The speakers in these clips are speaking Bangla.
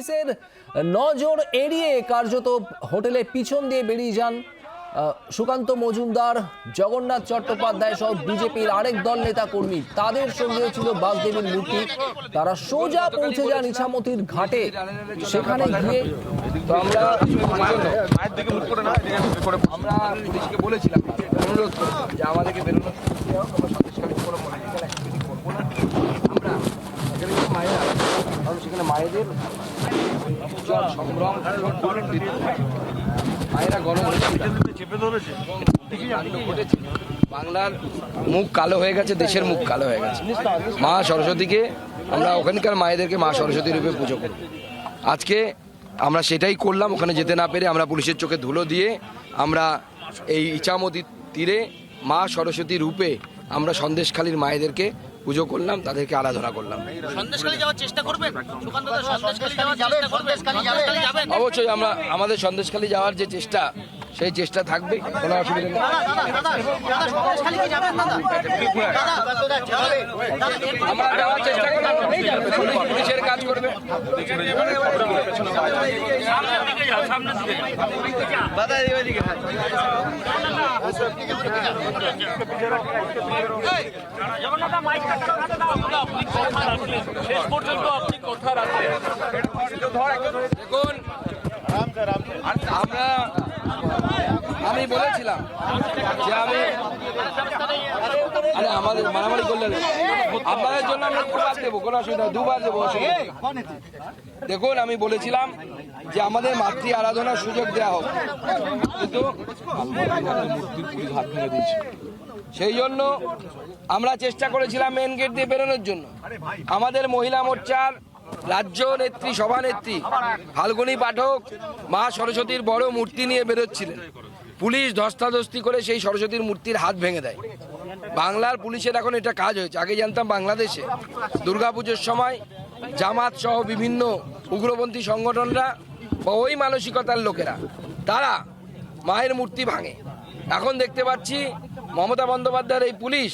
পুলিশের নজর এড়িয়ে কার্যত হোটেলে পিছন দিয়ে বেরিয়ে যান সুকান্ত মজুমদার, জগন্নাথ চট্টোপাধ্যায় সহ বিজেপির আরেক দল নেতা কর্মী তাদের সঙ্গে ছিল বাগদেবীর মূর্তি। তারা সোজা পৌঁছে যান ইছামতির ঘাটে। সেখানে গিয়ে আমরা বলেছিলাম অনুরোধ আমাদেরকে বেরোনো দিতে হোক আমরা সন্দেশকারী কোনো মনে এখানে অ্যাক্টিভিটি করব না আমরা এখানে যে মায়েরা সেখানে মায়েদের। মায়েরা গরম বাংলার মুখ কালো হয়ে গেছে, দেশের মুখ কালো হয়ে গেছে মা সরস্বতীকে আমরা ওখানকার মায়েদেরকে মা সরস্বতী রূপে পুজো করি আজকে আমরা সেটাই করলাম, ওখানে যেতে না পেরে আমরা পুলিশের চোখে ধুলো দিয়ে আমরা এই ইচামতি তীরে মা সরস্বতী রূপে আমরা সন্দেশখালীর মায়েদেরকে পুজো করলাম তাদেরকে আরাধনা করলাম। অবশ্যই আমরা আমাদের সন্দেশখালী যাওয়ার যে চেষ্টা সেই চেষ্টা থাকবে কোনো অসুবিধা নেই আমরা যাওয়ার চেষ্টা করলাম পুলিশের কাজ করবে শেষ পর্যন্ত আপনি কথা রাখলেন দেখুন আমরা আমি বলেছিলাম যে আমি আরে আমাদের মারামারি করলে না। আপনাদের জন্য আমরা দেবো, কোনো অসুবিধা দুবার দেবো দেখুন, আমি বলেছিলাম যে আমাদের মাতৃ আরাধনার সুযোগ দেওয়া হোক। কিন্তু সেই জন্য আমরা চেষ্টা করেছিলাম মেন গেট দিয়ে বেরোনোর জন্য। আমাদের মহিলা মোর্চার রাজ্য নেত্রী, সভানেত্রী, ফাল্গুনী পাঠক মা সরস্বতীর বড় মূর্তি নিয়ে বেরোচ্ছিলেন। পুলিশ ধস্তাধস্তি করে সেই সরস্বতীর মূর্তির হাত ভেঙে দেয়। বাংলার পুলিশের এখন এটা কাজ হয়েছে। আগে জানতাম বাংলাদেশে দুর্গাপুজোর সময় জামাত সহ বিভিন্ন উগ্রপন্থী সংগঠনরা বা ওই মানসিকতার লোকেরা, তারা মায়ের মূর্তি ভাঙে। এখন দেখতে পাচ্ছি মমতা বন্দ্যোপাধ্যায়ের এই পুলিশ,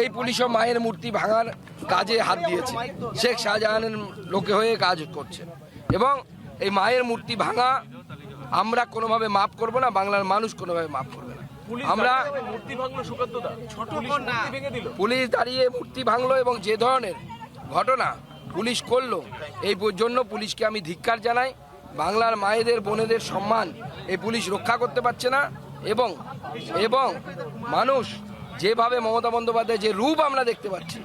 এই পুলিশও মায়ের মূর্তি ভাঙার কাজে হাত দিয়েছে। শেখ শাহজাহানের লোকে হয়ে কাজ করছে। এবং এই মায়ের মূর্তি ভাঙা আমরা কোনোভাবে মাফ করব না বাংলার মানুষ কোনোভাবে মাফ করবে না। আমরা মূর্তি ভাঙলো সুকান্ত দা। পুলিশ মূর্তি ভেঙে দিল। পুলিশ দাঁড়িয়ে মূর্তি ভাঙলো এবং যে ধরনের ঘটনা পুলিশ করল এই জন্য পুলিশকে আমি ধিক্কার জানাই। বাংলার মায়েদের বোনেদের সম্মান এই পুলিশ রক্ষা করতে পারছে না এবং এবং মানুষ যেভাবে মমতা বন্দ্যোপাধ্যায় যে রূপ আমরা দেখতে পাচ্ছি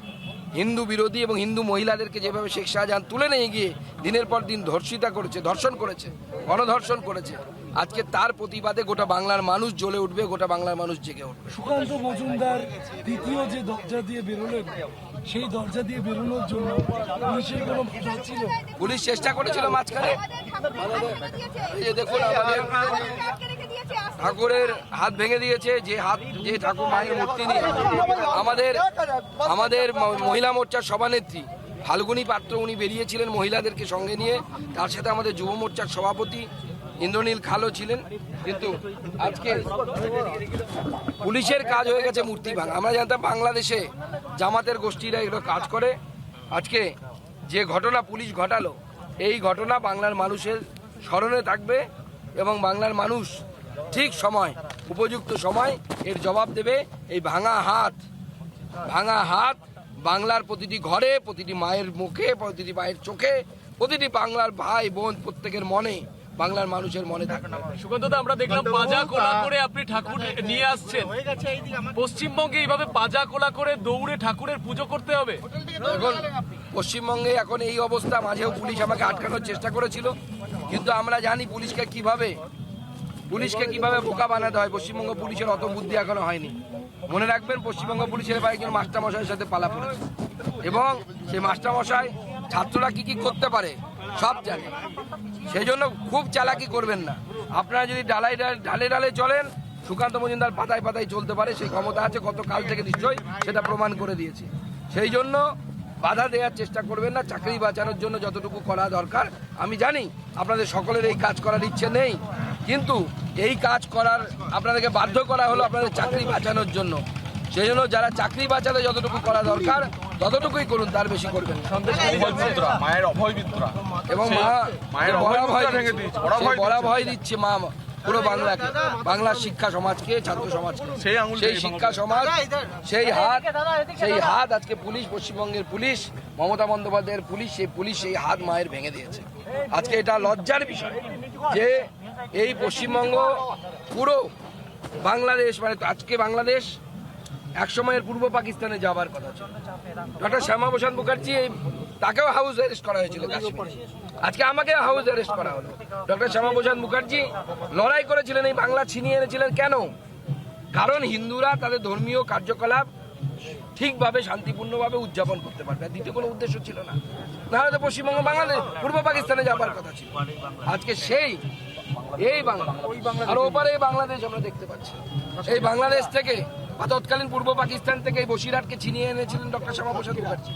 হিন্দু বিরোধী এবং হিন্দু মহিলাদেরকে যেভাবে শেখ শাহজাহান তুলে নিয়ে গিয়ে দিনের পর দিন ধর্ষিতা করেছে ধর্ষণ করেছে গণধর্ষণ করেছে আজকে তার প্রতিবাদে গোটা বাংলার মানুষ জ্বলে উঠবে গোটা বাংলার মানুষ জেগে উঠবে। সুকান্ত মজুমদার দ্বিতীয় যে দরজা দিয়ে বেরোলেন সেই দরজা দিয়ে বেরোনোর জন্য পুলিশের কোনো বাধা ছিল? পুলিশ চেষ্টা করেছিল মাঝখানে। দেখুন আমাদের ঠাকুরের হাত ভেঙে দিয়েছে যে হাত যে ঠাকুর মায়ের মূর্তি নিয়ে আমাদের আমাদের মহিলা মোর্চার সভানেত্রী ফাল্গুনী পাত্র উনি বেরিয়েছিলেন মহিলাদেরকে সঙ্গে নিয়ে। তার সাথে আমাদের যুব মোর্চার সভাপতি ইন্দ্রনীল খালও ছিলেন। কিন্তু আজকে পুলিশের কাজ হয়ে গেছে মূর্তি ভাঙা। আমরা জানতাম বাংলাদেশে জামাতের গোষ্ঠীরা এগুলো কাজ করে। আজকে যে ঘটনা পুলিশ ঘটালো, এই ঘটনা বাংলার মানুষের স্মরণে থাকবে এবং বাংলার মানুষ ঠিক সময় উপযুক্ত সময় এর জবাব দেবে এই ভাঙা হাত। ভাঙা হাত বাংলার প্রতিটি ঘরে প্রতিটি মায়ের মুখে প্রতিটি মায়ের চোখে প্রতিটি বাংলার ভাই বোন প্রত্যেকের মনে বাংলার মানুষের মনে থাকবে। সুকান্ত আমরা দেখলাম পাজা কোলা করে আপনি ঠাকুর নিয়ে আসছেন। পশ্চিমবঙ্গে এইভাবে পাজা কোলা করে দৌড়ে ঠাকুরের পুজো করতে হবে? এখন পশ্চিমবঙ্গে এখন এই অবস্থা। মাঝেও পুলিশ আমাকে আটকানোর চেষ্টা করেছিল। কিন্তু আমরা জানি পুলিশকে কীভাবে পুলিশকে কীভাবে বোকা বানাতে হয়? পশ্চিমবঙ্গ পুলিশের অত বুদ্ধি এখনও হয়নি। মনে রাখবেন, পশ্চিমবঙ্গ পুলিশের এবার একজন মাস্টারমশাইয়ের সাথে পালা পড়েছে। এবং সেই মাস্টারমশাই ছাত্ররা কি কি করতে পারে, সব জানে। সেই জন্য খুব চালাকি করবেন না। আপনারা যদি ডালাই ডাল- ডালে চলেন, সুকান্ত মজুমদার পাতায় পাতায় চলতে পারে, সেই ক্ষমতা আছে গত কাল থেকে নিশ্চয়ই সেটা প্রমাণ করে দিয়েছে। সেই জন্য বাধা দেওয়ার চেষ্টা করবেন না, চাকরি বাঁচানোর জন্য যতটুকু করা দরকার। আমি জানি আপনাদের সকলের এই কাজ করার ইচ্ছে নেই কিন্তু এই কাজ করার আপনাদেরকে বাধ্য করা হলো আপনাদের চাকরি বাঁচানোর জন্য। সেই জন্য যারা চাকরি বাঁচাতে যতটুকু করা দরকার ততটুকুই করুন তার বেশি করবেন বিদ্রা মায়ের অভয় বিদ্রা এবং মা মায়ের বলা ভয় দিচ্ছে, মা পুরো বাংলাকে। বাংলার শিক্ষা সমাজকে ছাত্র সমাজকে। সেই আঙুল সেই শিক্ষা সমাজ সেই হাত সেই হাত আজকে পুলিশ পশ্চিমবঙ্গের পুলিশ মমতা বন্দ্যোপাধ্যায়ের পুলিশ সেই পুলিশ সেই হাত মায়ের ভেঙে দিয়েছে। আজকে এটা লজ্জার বিষয়। যে এই পশ্চিমবঙ্গ পুরো বাংলাদেশ মানে আজকে বাংলাদেশ এক সময়ের পূর্ব পাকিস্তানে যাবার কথা ছিল। ডক্টর শ্যামা প্রসাদ মুখার্জি এই তাকেও হাউস অ্যারেস্ট করা হয়েছিল আজকে আমাকে হাউস অ্যারেস্ট করা হলো। ডক্টর শ্যামা প্রসাদ মুখার্জি লড়াই করেছিলেন, এই বাংলা ছিনিয়ে এনেছিলেন কেন? কারণ হিন্দুরা তাদের ধর্মীয় কার্যকলাপ ঠিকভাবে, শান্তিপূর্ণভাবে উদযাপন করতে পারবে। দ্বিতীয় কোনো উদ্দেশ্য ছিল না। নাহলে তো পশ্চিমবঙ্গ বাংলাদেশ, পূর্ব পাকিস্তানে যাবার কথা ছিল। আজকে সেই এই বাংলা আর ওপারে বাংলাদেশ আমরা দেখতে পাচ্ছি। এই বাংলাদেশ থেকে বা তৎকালীন পূর্ব পাকিস্তান থেকে এই বসিরহাটকে ছিনিয়ে এনেছিলেন ডক্টর শ্যামাপ্রসাদ মুখার্জি।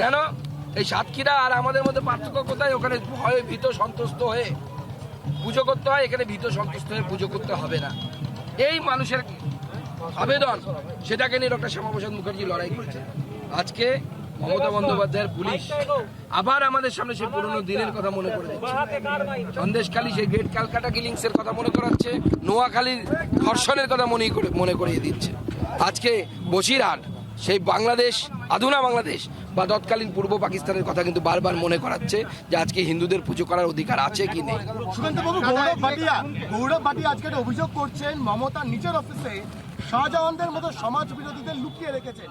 কেন? এই সাতক্ষীরা আর আমাদের মধ্যে পার্থক্য কোথায়? ওখানে ভয়ে ভীত সন্তুষ্ট হয়ে পুজো করতে হয় এখানে ভীত সন্তুষ্ট হয়ে পুজো করতে হবে না। এই মানুষের আবেদন সেটাকে নিয়ে ডক্টর শ্যামাপ্রসাদ মুখার্জি লড়াই করেছেন। আজকে মমতা বন্দ্যোপাধ্যায়ের পুলিশ আবার আমাদের সামনে সেই পুরনো দিনের কথা মনে করে দিচ্ছে। সন্দেশখালী সেই গ্রেট ক্যালকাটা কিলিংস এর কথা মনে করাচ্ছে, নোয়াখালীর ধর্ষণের কথা মনে করে, মনে করিয়ে দিচ্ছে। আজকে বসিরহাট, সেই বাংলাদেশ, আধুনা বাংলাদেশ বা তৎকালীন পূর্ব পাকিস্তানের কথা কিন্তু বারবার মনে করাচ্ছে যে আজকে হিন্দুদের পুজো করার অধিকার আছে কি নেই। অভিযোগ করছেন, মমতা নিজের অফিসে শাহজাহানদের মতো সমাজ বিরোধীদের লুকিয়ে রেখেছেন।